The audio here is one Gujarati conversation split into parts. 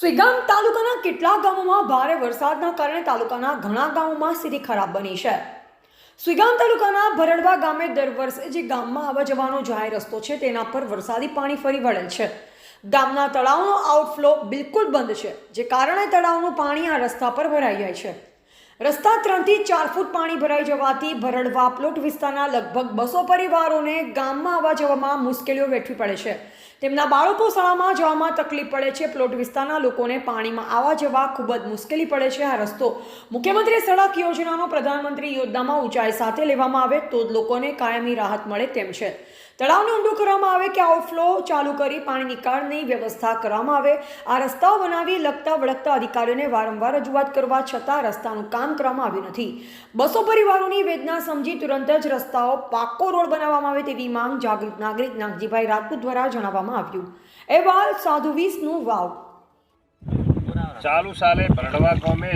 સુઈગામ તાલુકાના કેટલાક ગામોમાં ભારે વરસાદના કારણે તાલુકાના ઘણા ગામોમાં સ્થિતિ ખરાબ બની છે? સ્વીગામ તાલુકાના ભરડવા ગામે દર વર્ષે જે ગામમાં આવવા જવાનો જાહેર રસ્તો છે, તેના પર વરસાદી પાણી ફરી વળેલ છે. ગામના તળાવનો આઉટફ્લો બિલકુલ બંધ છે, જે કારણે તળાવનું પાણી આ રસ્તા પર ભરાઈ જાય છે. રસ્તા ત્રણથી ચાર ફૂટ પાણી ભરાઈ જવાથી ભરડવા પ્લોટ વિસ્તારના લગભગ બસો પરિવારોને ગામમાં આવવા જવામાં મુશ્કેલીઓ વેઠવી પડે છે. તેમના બાળકો શાળામાં જવામાં તકલીફ પડે છે. પ્લોટ વિસ્તારના લોકોને પાણીમાં આવવા જવા ખૂબ જ મુશ્કેલી પડે છે. આ રસ્તો મુખ્યમંત્રી સડક યોજનાનો પ્રધાનમંત્રી યોજનામાં ઊંચાઈ સાથે લેવામાં આવે તો જ લોકોને કાયમી રાહત મળે તેમ છે. તળાવને ઊંડું કરવામાં આવે કે આઉટફ્લો ચાલુ કરી પાણી નિકાળની વ્યવસ્થા કરવામાં આવે, આ રસ્તાઓ બનાવી લગતા વળગતા અધિકારીઓને વારંવાર રજૂઆત કરવા છતાં રસ્તાનું કામ કરવામાં આવ્યું નથી. બસો પરિવારોની વેદના સમજી તુરંત જ રસ્તાઓ પાક્કો રોડ બનાવવામાં આવે તેવી માંગ જાગૃત નાગરિક નાગજીભાઈ રાજપૂત દ્વારા જણાવવામાં આવ્યું. અહેવાલ સાધુ વીસનું વાવ. ચાલુ સાલે ભરડવા ગામે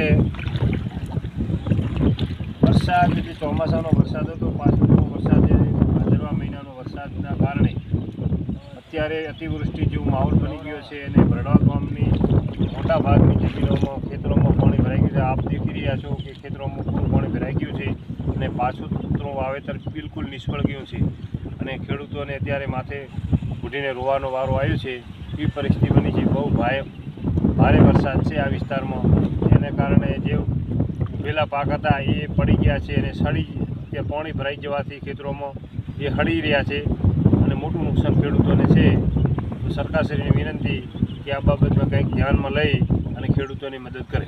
વરસાદ, જે ચોમાસાનો વરસાદ હતો પાછળનો વરસાદ ભાદરવા મહિનાનો વરસાદના કારણે અત્યારે અતિવૃષ્ટિ જેવો માહોલ બની ગયો છે અને ભરડવા ગામની મોટા ભાગની જમીનોમાં, ખેતરોમાં પાણી ભરાઈ ગયું છે. આપ દેખી રહ્યા છો કે ખેતરોમાં પૂરું પાણી ભરાઈ ગયું છે અને પાછું વાવેતર બિલકુલ નિષ્ફળ ગયું છે. અને ખેડૂતોને અત્યારે માથે ઉઠીને રોવાનો વારો આવ્યો છે. એવી પરિસ્થિતિ બની છે. બહુ ભારે ભારે વરસાદ છે આ વિસ્તારમાં. એને કારણે જે ઉભેલા પાક હતા એ પડી ગયા છે અને સડી કે પાણી ભરાઈ જવાથી ખેતરોમાં એ હળી રહ્યા છે અને મોટું નુકસાન ખેડૂતોને છે. તો સરકારશ્રીની વિનંતી કે આ બાબતમાં કંઈક ધ્યાનમાં લઈ અને ખેડૂતોની મદદ કરે.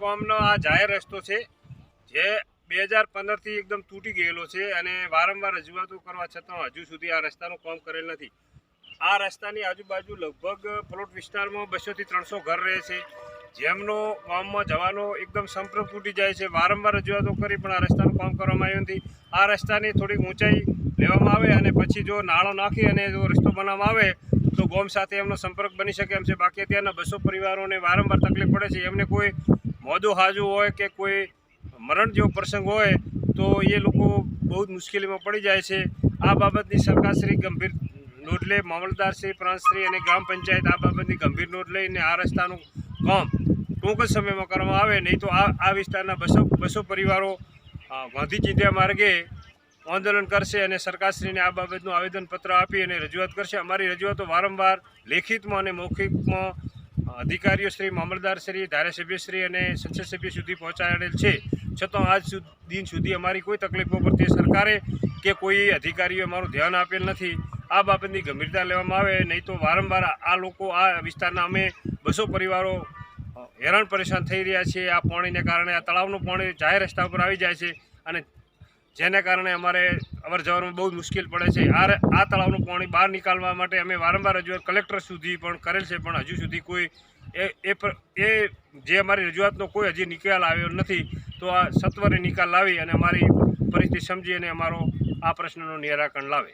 ગામનો આ જાહેર રસ્તો છે, જે બે હજાર પંદરથી એકદમ તૂટી ગયેલો છે અને વારંવાર રજૂઆતો કરવા છતાં હજુ સુધી આ રસ્તાનું કામ કરેલ નથી. આ રસ્તાની આજુબાજુ લગભગ પ્લોટ વિસ્તારમાં બસોથી ત્રણસો ઘર રહે છે. જેમનો ગામમાં જવાનો એકદમ સંપર્ક તૂટી જાય છે. વારંવાર રજૂઆતો કરી પણ આ રસ્તાનું કામ કરવામાં આવ્યું નથી. આ રસ્તાની થોડીક ઊંચાઈ લેવામાં આવે અને પછી જો નાળો નાખી અને જો રસ્તો બનાવવામાં આવે તો ગોમ સાથે એમનો સંપર્ક બની શકે એમ છે. બાકી અત્યારના બસો પરિવારોને વારંવાર તકલીફ પડે છે. એમને કોઈ મોદો હાજુ હોય કે કોઈ મરણ જેવો પ્રસંગ હોય તો એ લોકો બહુ જ મુશ્કેલીમાં પડી જાય છે. આ બાબતની સરકારશ્રી ગંભીર નોંધ લે મામલતદારશ્રી પ્રાંતશ્રી અને ગ્રામ પંચાયત આ બાબતની ગંભીર નોંધ લઈને આ રસ્તાનું કામ ટૂંક જ સમયમાં કરવામાં આવે, નહીં તો આ આ વિસ્તારના બસો બસો પરિવારો ગાંધી ચિંધ્યા માર્ગે આંદોલન કરશે અને સરકારશ્રીને આ બાબતનું આવેદનપત્ર આપી અને રજૂઆત કરશે. અમારી રજૂઆતો વારંવાર લેખિતમાં અને મૌખિકમાં અધિકારીઓ શ્રી, મામલતદાર શ્રી ધારાસભ્યશ્રી અને સંસદ સભ્ય સુધી પહોંચાડેલ છે. છતાં આજ દિન સુધી અમારી કોઈ તકલીફો પર સરકારે કે કોઈ અધિકારીઓ અમારું ધ્યાન આપેલ નથી. આ બાબતની ગંભીરતા લેવામાં આવે, નહીં તો વારંવાર આ લોકો આ વિસ્તારના અમે બસો પરિવારો હેરાન પરેશાન થઈ રહ્યા છીએ. આ પાણીને કારણે આ તળાવનું પાણી જાહેર રસ્તા ઉપર આવી જાય છે અને જેને કારણે અમારે અવર જવરમાં બહુ મુશ્કેલ પડે છે. આ આ તળાવનું પાણી બહાર નીકાળવા માટે અમે વારંવાર રજૂઆત, કલેક્ટર સુધી પણ કરેલ છે, પણ હજુ સુધી કોઈ એ એ એ જે અમારી રજૂઆતનો કોઈ હજી નિકાલ આવ્યો નથી, તો આ સત્વરે નિકાલ લાવી અને અમારી પરિસ્થિતિ સમજી અને અમારો આ પ્રશ્નનું નિરાકરણ લાવે.